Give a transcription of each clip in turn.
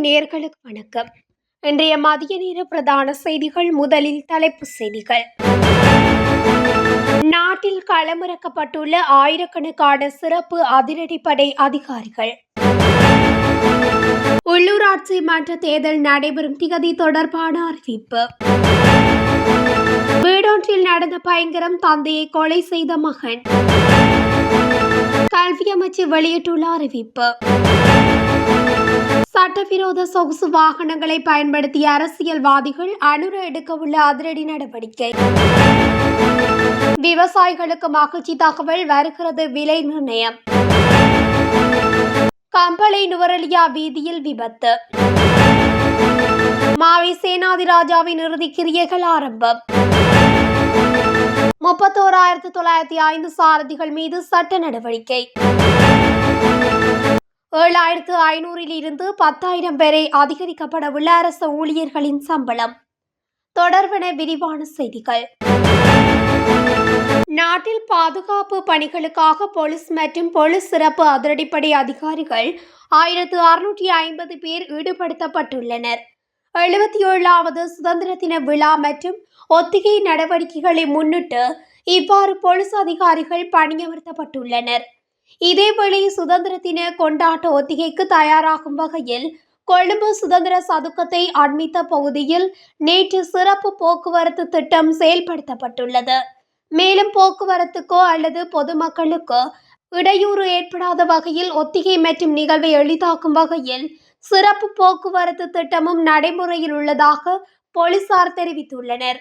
நேர்களுக்கு வணக்கம். இன்றைய மதிய நேர பிரதான செய்திகள் முதலில் தலைப்புச் செய்திகள். நாட்டில் களமிறக்கப்பட்டுள்ள ஆயிரக்கணக்கான சிறப்பு அதிரடிப்படை அதிகாரிகள். உள்ளூராட்சி மன்ற தேர்தல் நடைபெறும் திகதி தொடர்பான அறிவிப்பு. வீடொன்றில் நடந்த பயங்கரம் தந்தையை கொலை செய்த மகன். கல்வி அமைச்சு வெளியிட்டுள்ள அறிவிப்பு. சட்டவிரோத சொகுசு வாகனங்களை பயன்படுத்திய அரசியல்வாதிகள் அனுர எடுக்கவுள்ள அதிரடி நடவடிக்கை. விவசாயிகளுக்கு மகிழ்ச்சி தகவல் வருகிறது விலை நிர்ணயம். கம்பளை நுவரலியா வீதியில் விபத்து. மாவை சேனாதிராஜாவின் இறுதி கிரியைகள் ஆரம்பம். முப்பத்தோராயிரத்து தொள்ளாயிரத்தி ஐந்து சாரதிகள் மீது சட்ட நடவடிக்கை. ஏழாயிரத்து ஐநூறில் இருந்து பத்தாயிரம் வரை அதிகரிக்கப்பட உள்ள அரசு ஊழியர்களின் சம்பளம். தொடர்பென விரிவான செய்திகள். நாட்டில் பாதுகாப்பு பணிகளுக்காக போலீஸ் மற்றும் போலீஸ் சிறப்பு அதிரடிப்படை அதிகாரிகள் ஆயிரத்து அறுநூற்றி ஐம்பது பேர் ஈடுபடுத்தப்பட்டுள்ளனர். எழுபத்தி ஏழாவது சுதந்திர தின விழா மற்றும் ஒத்திகை நடவடிக்கைகளை முன்னிட்டு இவ்வாறு போலீஸ் அதிகாரிகள் பணியமர்த்தப்பட்டுள்ளனர். இதேவேளை சுதந்திர தின கொண்டாட்ட ஒத்திகைக்கு தயாராகும் வகையில் கொழும்பு சுதந்திர சதுக்கத்தை அண்மித்த பகுதியில் நேற்று சிறப்பு போக்குவரத்து திட்டம் செயல்படுத்தப்பட்டுள்ளது. மேலும் போக்குவரத்துக்கோ அல்லது பொதுமக்களுக்கோ இடையூறு ஏற்படாத வகையில் ஒத்திகை மற்றும் நிகழ்வை எளிதாக்கும் வகையில் சிறப்பு போக்குவரத்து திட்டமும் நடைமுறையில் உள்ளதாக போலீசார் தெரிவித்துள்ளனர்.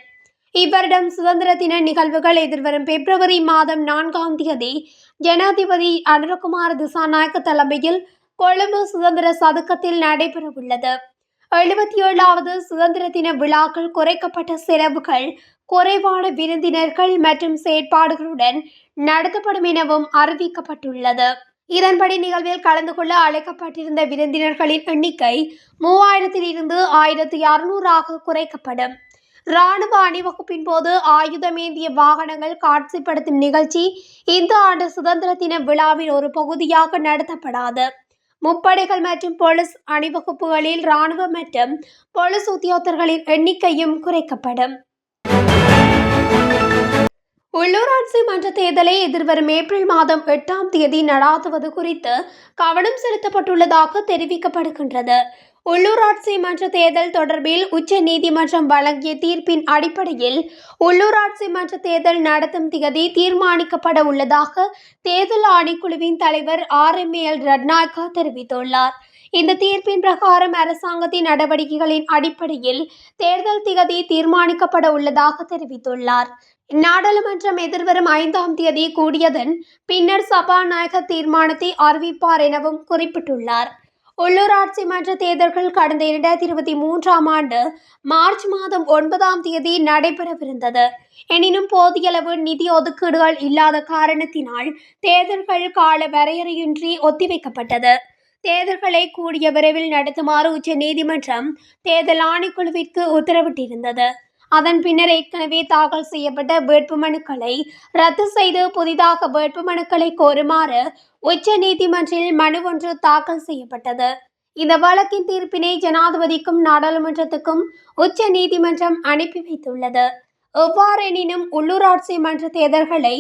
இவ்வருடம் சுதந்திர தின நிகழ்வுகள் எதிர்வரும் பிப்ரவரி மாதம் நான்காம் தேதி ஜனாதிபதி அனுரகுமார் திசாநாயக்க தலைமையில் கொழும்பு சுதந்திர சதுக்கத்தில் நடைபெறவுள்ளது. எழுபத்தி ஏழாவது சுதந்திர தின விழாக்கள் குறைக்கப்பட்ட செலவுகள் குறைவான விருந்தினர்கள் மற்றும் செயற்பாடுகளுடன் நடத்தப்படும் எனவும் அறிவிக்கப்பட்டுள்ளது. இதன்படி நிகழ்வில் கலந்து கொள்ள அழைக்கப்பட்டிருந்த விருந்தினர்களின் எண்ணிக்கை மூவாயிரத்தில் இருந்து ஆயிரத்தி அறுநூறாக குறைக்கப்படும். ராணுவ அணிவகுப்பின் போது ஆயுதமேந்திய வாகனங்கள் காட்சிப்படுத்தும் நிகழ்ச்சி இந்த ஆண்டு சுதந்திர தின விழாவின் ஒரு பகுதியாக நடத்தப்படாது. முப்படைகள் மற்றும் போலீஸ் அணிவகுப்புகளில் ராணுவ மற்றும் போலீஸ் உத்தியோகத்தர்களின் எண்ணிக்கையும் குறைக்கப்படும். உள்ளூராட்சி மன்ற தேர்தலை எதிர்வரும் ஏப்ரல் மாதம் எட்டாம் தேதி நடாத்துவது குறித்து கவனம் செலுத்தப்பட்டுள்ளதாக தெரிவிக்கப்படுகின்றது. உள்ளூராட்சி மன்ற தேர்தல் தொடர்பில் உச்ச நீதிமன்றம் வழங்கிய தீர்ப்பின் அடிப்படையில் உள்ளூராட்சி மன்ற தேர்தல் நடத்தும் திகதி தீர்மானிக்கப்பட உள்ளதாக தேர்தல் ஆணைக்குழுவின் தலைவர் ஆர் எம் எல் ரட்நாயக்கா தெரிவித்துள்ளார். இந்த தீர்ப்பின் பிரகாரம் அரசாங்கத்தின் நடவடிக்கைகளின் அடிப்படையில் தேர்தல் திகதி தீர்மானிக்கப்பட உள்ளதாக தெரிவித்துள்ளார். நாடாளுமன்றம் எதிர்வரும் ஐந்தாம் தேதி கூடியதன் பின்னர் சபாநாயகர் தீர்மானத்தை அறிவிப்பார் எனவும் குறிப்பிட்டுள்ளார். உள்ளூராட்சி மன்ற தேர்தல்கள் கடந்த இரண்டாயிரத்தி இருபத்தி மூன்றாம் ஆண்டு மார்ச் மாதம் ஒன்பதாம் தேதி நடைபெறவிருந்தது. எனினும் போதியளவு நிதி ஒதுக்கீடுகள் இல்லாத காரணத்தினால் தேர்தல்கள் கால வரையறையின்றி ஒத்திவைக்கப்பட்டது. தேர்தல்களை கூடிய விரைவில் நடத்துமாறு உச்ச நீதிமன்றம் தேர்தல் ஆணைக்குழுவிற்கு உத்தரவிட்டிருந்தது. அதன் பின்னர் ஏற்கனவே தாக்கல் செய்யப்பட்ட வேட்புமனுக்களை ரத்து செய்து புதிதாக வேட்புமனுக்களை கோருமாறு உச்ச நீதிமன்றில் மனு ஒன்று தாக்கல் செய்யப்பட்டது. இந்த வழக்கின் தீர்ப்பினை ஜனாதிபதிக்கும் நாடாளுமன்றத்துக்கும் உச்ச நீதிமன்றம் அனுப்பி வைத்துள்ளது. எவ்வாறெனினும் உள்ளூராட்சி மன்ற தேர்தல்களை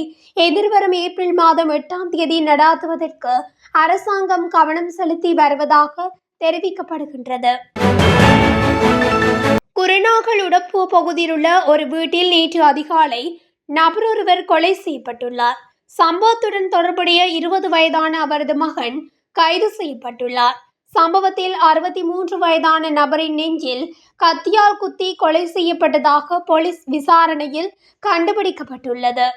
எதிர்வரும் ஏப்ரல் மாதம் எட்டாம் தேதி நடாத்துவதற்கு அரசாங்கம் கவனம் செலுத்தி வருவதாக தெரிவிக்கப்படுகின்றது. குருநாகல் உடப்பு பகுதியில் உள்ள ஒரு வீட்டில் நேற்று அதிகாலை நபரொருவர் கொலை செய்யப்பட்டுள்ளார். சம்பவத்துடன் தொடர்புடைய இருபது வயதான அவரது மகன் கைது செய்யப்பட்டுள்ளார். சம்பவத்தில் அறுபத்தி மூன்று வயதான நபரின் நெஞ்சில் கத்தியால் குத்தி கொலை செய்யப்பட்டதாக போலீஸ் விசாரணையில் கண்டுபிடிக்கப்பட்டுள்ளது.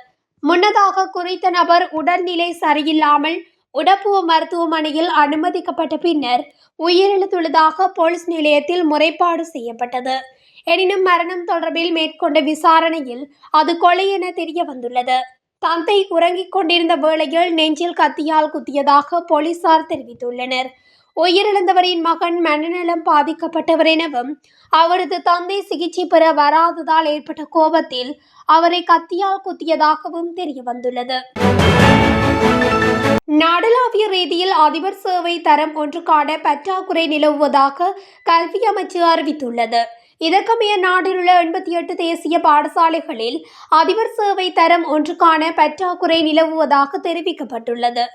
முன்னதாக குறித்த நபர் உடல்நிலை சரியில்லாமல் உடப்புவ மருத்துவமனையில் அனுமதிக்கப்பட்ட பின்னர் உயிரிழந்துள்ளதாக போலீஸ் நிலையத்தில் முறைப்பாடு செய்யப்பட்டது. எனினும் மரணம் தொடர்பில் மேற்கொண்ட விசாரணையில் அது கொலை என தெரிய வந்துள்ளது தந்தை உறங்கிக் கொண்டிருந்த வேளையில் நெஞ்சில் கத்தியால் குத்தியதாக போலீசார் தெரிவித்துள்ளனர். உயிரிழந்தவரின் மகன் மனநலம் பாதிக்கப்பட்டவர் எனவும் அவரது தந்தை சிகிச்சை பெற வராததால் ஏற்பட்ட கோபத்தில் அவரை கத்தியால் குத்தியதாகவும் தெரிய வந்துள்ளது நாடளாவிய ரீதியில் அதிபர் சேவை தரம் ஒன்றுக்கான பற்றாக்குறை நிலவுவதாக கல்வி அமைச்சு அறிவித்துள்ளது. இதற்கமைய நாட்டிலுள்ள எண்பத்தி எட்டு தேசிய பாடசாலைகளில் அதிபர் சேவை தரம் ஒன்றுக்கான பற்றாக்குறை நிலவுவதாக தெரிவிக்கப்பட்டுள்ளது.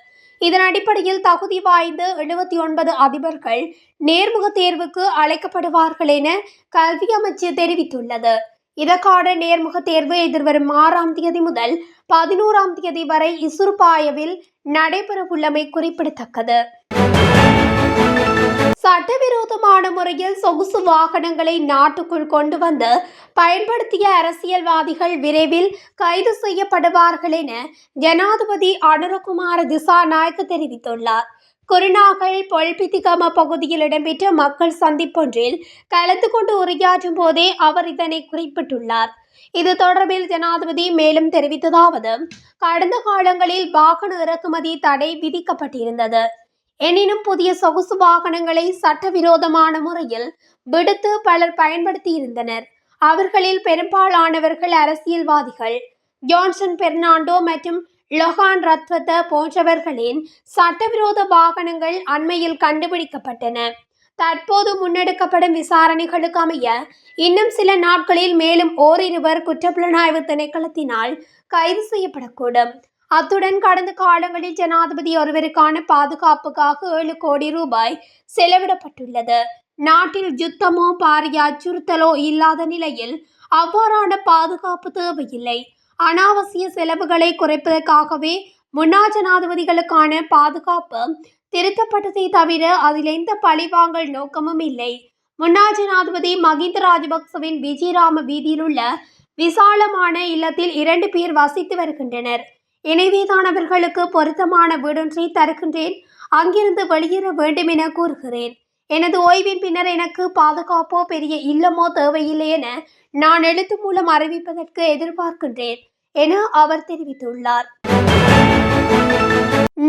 இதன் அடிப்படையில் தகுதி வாய்ந்த எழுபத்தி ஒன்பது அதிபர்கள் நேர்முக தேர்வுக்கு அழைக்கப்படுவார்கள் என கல்வி அமைச்சு தெரிவித்துள்ளது. இதற்கான நேர்முக தேர்வு எதிர்வரும் ஆறாம் தேதி முதல் பதினோராம் தேதி வரை இசுருப்பாயவில் நடைபெறவுள்ளமை குறிப்பிடத்தக்கது. சட்டவிரோதமான முறையில் சொகுசு வாகனங்களை நாட்டுக்குள் கொண்டு வந்து பயன்படுத்திய அரசியல்வாதிகள் விரைவில் கைது செய்யப்படுவார்கள் என ஜனாதிபதி அனுரகுமார திசாநாயக்க தெரிவித்துள்ளார். குருநாகல் பொல்பித்திகம பகுதியில் இடம்பெற்ற மக்கள் சந்திப்பொன்றில் கலந்து கொண்டு உரையாற்றும் போதே அவர் இதனை குறிப்பிட்டுள்ளார். இது தொடர்பில் ஜனாதிபதி மேலும் தெரிவித்ததாவது கடந்த காலங்களில் வாகன இறக்குமதி தடை விதிக்கப்பட்டிருந்தது. எனினும் புதிய சொகுசு வாகனங்களை சட்டவிரோதமான முறையில் விடுத்து பலர் பயன்படுத்தி இருந்தனர் அவர்களில் பெரும்பாலானவர்கள் அரசியல்வாதிகள். ஜான்சன் பெர்னாண்டோ மற்றும் லொஹான் ரத்வத்த போன்றவர்களின் சட்டவிரோத வாகனங்கள் அண்மையில் கண்டுபிடிக்கப்பட்டன. தற்போது முன்னெடுக்கப்படும் விசாரணைகளுக்கு அமைய இன்னும் சில நாட்களில் மேலும் ஓரிருவர் குற்றப்புலனாய்வு திணைக்களத்தினால் கைது செய்யப்படக்கூடும். அத்துடன் கடந்த காலங்களில் ஜனாதிபதி ஒருவருக்கான பாதுகாப்புக்காக ஏழு கோடி ரூபாய் செலவிடப்பட்டுள்ளது. நாட்டில் யுத்தமோ பாரிய அச்சுறுத்தலோ இல்லாத நிலையில் அவ்வாறான பாதுகாப்பு தேவையில்லை. அனாவசிய செலவுகளை குறைப்பதற்காகவே முன்னாள் ஜனாதிபதிகளுக்கான பாதுகாப்பு திருத்தப்பட்டதை தவிர அதில் எந்த பழிவாங்கல் நோக்கமும் இல்லை. முன்னாள் ஜனாதிபதி மகிந்த ராஜபக்சவின் விஜயராம வீதியில் உள்ள விசாலமான இல்லத்தில் இரண்டு பேர் வசித்து வருகின்றனர். இணைவேதானவர்களுக்கு பொருத்தமான வீடொன்றை தருகின்றேன். அங்கிருந்து வெளியேற வேண்டும் என கூறுகிறேன். எனது ஓய்வின் பின்னர் எனக்கு பாதுகாப்போ பெரிய இல்லமோ தேவையில்லை என நான் எழுத்து மூலம் அறிவிப்பதற்கு எதிர்பார்க்கின்றேன் என அவர் தெரிவித்துள்ளார்.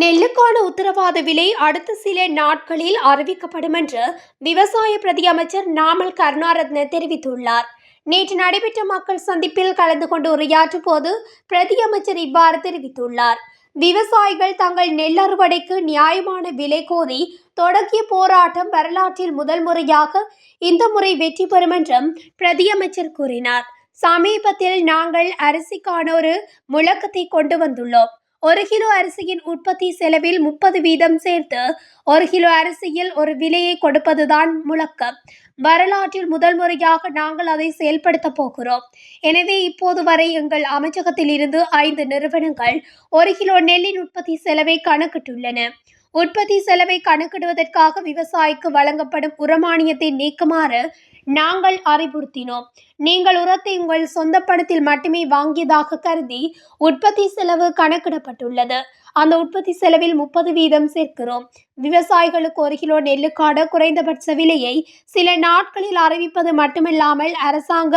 நெல்லுக்கான உத்தரவாத விலை அடுத்த சில நாட்களில் அறிவிக்கப்படும் என்று விவசாய பிரதி அமைச்சர் நாமல் கருணாரத்ன தெரிவித்துள்ளார். நேற்று நடைபெற்ற மக்கள் சந்திப்பில் கலந்து கொண்டு உரையாற்றும் போது பிரதி அமைச்சர் இவ்வாறு தெரிவித்துள்ளார். விவசாயிகள் தங்கள் நெல் அறுவடைக்கு நியாயமான விலை கோரி தொடங்கிய போராட்டம் வரலாற்றில் முதல் முறையாக இந்த முறை வெற்றி பெறும் என்றும் பிரதியமைச்சர் கூறினார். சமீபத்தில் நாங்கள் அரிசிக்கான ஒரு முழக்கத்தை கொண்டு வந்துள்ளோம். ஒரு கிலோ அரிசியின் உற்பத்தி செலவில் முப்பது வீதம் சேர்த்து ஒரு கிலோ அரிசியில் ஒரு விலையை கொடுப்பதுதான் முழக்கம். வரலாற்றில் முதல் முறையாக நாங்கள் அதை செயல்படுத்த போகிறோம். எனவே இப்போது வரை எங்கள் அமைச்சகத்தில் இருந்து ஐந்து நிறுவனங்கள் ஒரு கிலோ நெல்லின் உற்பத்தி செலவை கணக்கிட்டுள்ளன. உற்பத்தி செலவை கணக்கிடுவதற்காக விவசாயிக்கு வழங்கப்படும் உரமானியத்தை நீக்குமாறு நாங்கள் அறிவுறுத்தினோம். நீங்கள் உரத்தை உங்கள் சொந்த பணத்தில் மட்டுமே வாங்கியதாக கருதி உற்பத்தி செலவு கணக்கிடப்பட்டுள்ளது. அந்த உற்பத்தி செலவில் முப்பது வீதம் சேர்க்கிறோம். விவசாயிகளுக்கு ஒரு கிலோ நெல்லுக்கான குறைந்தபட்ச விலையை சில நாட்களில் அறிவிப்பது மட்டுமில்லாமல் அரசாங்க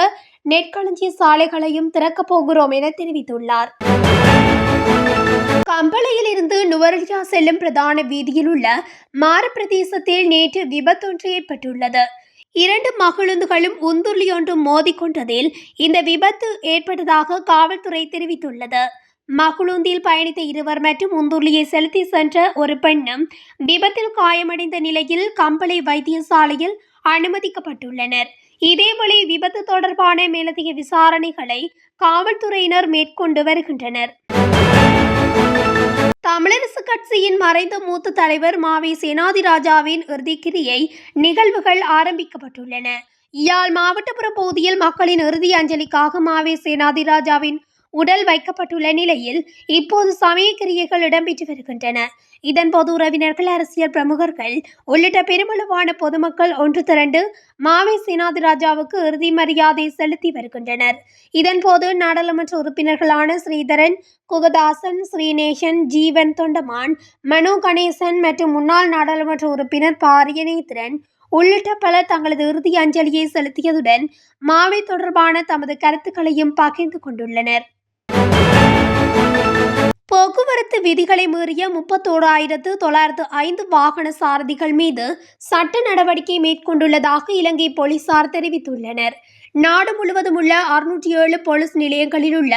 நெற்களஞ்சிய சாலைகளையும் திறக்கப் போகிறோம் என தெரிவித்துள்ளார். கம்பளையில் இருந்து நுவரலியா செல்லும் பிரதான வீதியில் உள்ள மார பிரதேசத்தில் நேற்று விபத்தொன்று ஏற்பட்டுள்ளது. இரண்டு மகிழுந்துகளும் உந்துருளியொன்றும் மோதிக்கொண்டதில் இந்த விபத்து ஏற்பட்டதாக காவல்துறை தெரிவித்துள்ளது. மகுழுந்தில் பயணித்த இருவர் மற்றும் உந்துருளியை செலுத்தி சென்ற ஒரு பெண்ணும் விபத்தில் காயமடைந்த நிலையில் கம்பளை வைத்தியசாலையில் அனுமதிக்கப்பட்டுள்ளனர். இதேபோல விபத்து தொடர்பான மேலதிக விசாரணைகளை காவல்துறையினர் மேற்கொண்டு வருகின்றனர். தமிழரசு கட்சியின் மறைந்த மூத்த தலைவர் மாவி சேனாதிராஜாவின் இறுதிக்கிரியை நிகழ்வுகள் ஆரம்பிக்கப்பட்டுள்ளன. யாழ் மாவட்டப்புற பகுதியில் மக்களின் இறுதி அஞ்சலிக்காக மாவே சேனாதிராஜாவின் உடல் வைக்கப்பட்டுள்ள நிலையில் இப்போது சமய கிரியைகள் இடம்பெற்று வருகின்றன. இதன்போது உறவினர்கள் அரசியல் பிரமுகர்கள் உள்ளிட்ட பெருமளவான பொதுமக்கள் ஒன்று திரண்டு மாவை சேனாதிராஜாவுக்கு இறுதி மரியாதை செலுத்தி வருகின்றனர். இதன்போது நாடாளுமன்ற உறுப்பினர்களான ஸ்ரீதரன் குகதாசன் ஸ்ரீநேசன் ஜீவன் தொண்டமான் மனோ கணேசன் மற்றும் முன்னாள் நாடாளுமன்ற உறுப்பினர் பாரியநேத்திரன் உள்ளிட்ட பலர் தங்களது இறுதி அஞ்சலியை செலுத்தியதுடன் மாவை தொடர்பான தமது கருத்துக்களையும் பகிர்ந்து கொண்டுள்ளனர். போக்குவரத்து விதிகளை மீறிய முப்பத்தோராயிரத்து தொள்ளாயிரத்து ஐந்து வாகன சாரதிகள் மீது சட்ட நடவடிக்கை மேற்கொண்டுள்ளதாக இலங்கை போலீசார் தெரிவித்துள்ளனர். நாடு முழுவதும் உள்ள அறுநூற்றி ஏழு போலீஸ் நிலையங்களில் உள்ள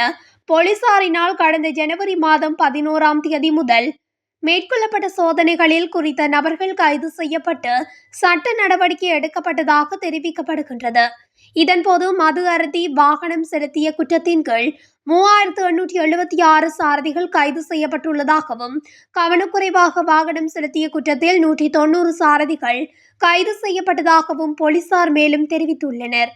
போலீசாரினால் கடந்த ஜனவரி மாதம் பதினோராம் தேதி முதல் மேற்கொள்ளப்பட்ட சோதனைகளில் குறித்த நபர்கள் கைது செய்யப்பட்டு சட்ட நடவடிக்கை எடுக்கப்பட்டதாக தெரிவிக்கப்படுகின்றது. இதன்போது மது அருந்தி வாகனம் செலுத்திய குற்றத்தின் கீழ் மூவாயிரத்து எண்ணூற்றி எழுபத்தி ஆறு சாரதிகள் கைது செய்யப்பட்டுள்ளதாகவும் கவனக்குறைவாக வாகனம் செலுத்திய குற்றத்தில் நூற்றி தொண்ணூறு சாரதிகள் கைது செய்யப்பட்டதாகவும் போலீசார் மேலும் தெரிவித்துள்ளனர்.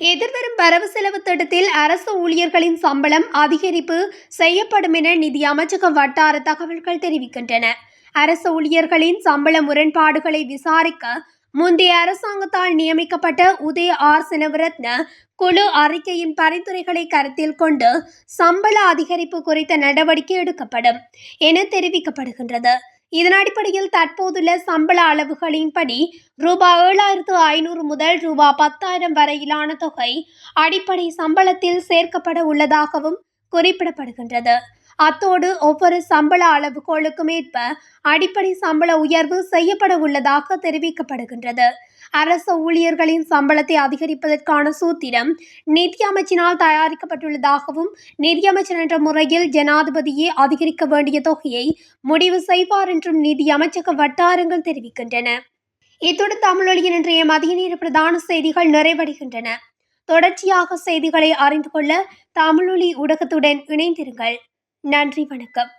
எதிர்வரும் வரவு செலவு திட்டத்தில் அரசு ஊழியர்களின் சம்பளம் அதிகரிப்பு செய்யப்படும் என நிதி அமைச்சக வட்டார தகவல்கள் தெரிவிக்கின்றன. அரசு ஊழியர்களின் சம்பள முரண்பாடுகளை விசாரிக்க முந்தைய அரசாங்கத்தால் நியமிக்கப்பட்ட உதய ஆர் செனவரத்ன குழு அறிக்கையின் பரிந்துரைகளை கருத்தில் கொண்டு சம்பள அதிகரிப்பு குறித்த நடவடிக்கை எடுக்கப்படும் என தெரிவிக்கப்படுகின்றது. இதன் அடிப்படையில் தற்போதுள்ள சம்பள அளவுகளின்படி ரூபாய் ஏழாயிரத்து ஐநூறு முதல் ரூபாய் பத்தாயிரம் வரையிலான தொகை அடிப்படை சம்பளத்தில் சேர்க்கப்பட உள்ளதாகவும் குறிப்பிடப்படுகின்றது. அத்தோடு ஒவ்வொரு சம்பள அளவுகோலுக்கும் ஏற்ப அடிப்படை சம்பள உயர்வு செய்யப்பட உள்ளதாக தெரிவிக்கப்படுகின்றது. அரசு ஊழியர்களின் சம்பளத்தை அதிகரிப்பதற்கான சூத்திரம் நிதி அமைச்சினால் தயாரிக்கப்பட்டுள்ளதாகவும் நிதியமைச்சர் என்ற முறையில் ஜனாதிபதியே அதிகரிக்க வேண்டிய தொகையை முடிவு செய்வார் என்றும் நிதியமைச்சக வட்டாரங்கள் தெரிவிக்கின்றன. இத்துடன் தமிழொலியின் இன்றைய மதிய நேர பிரதான செய்திகள் நிறைவடைகின்றன. தொடர்ச்சியாக செய்திகளை அறிந்து கொள்ள தமிழொலி ஊடகத்துடன் இணைந்திருங்கள். நன்றி வணக்கம்.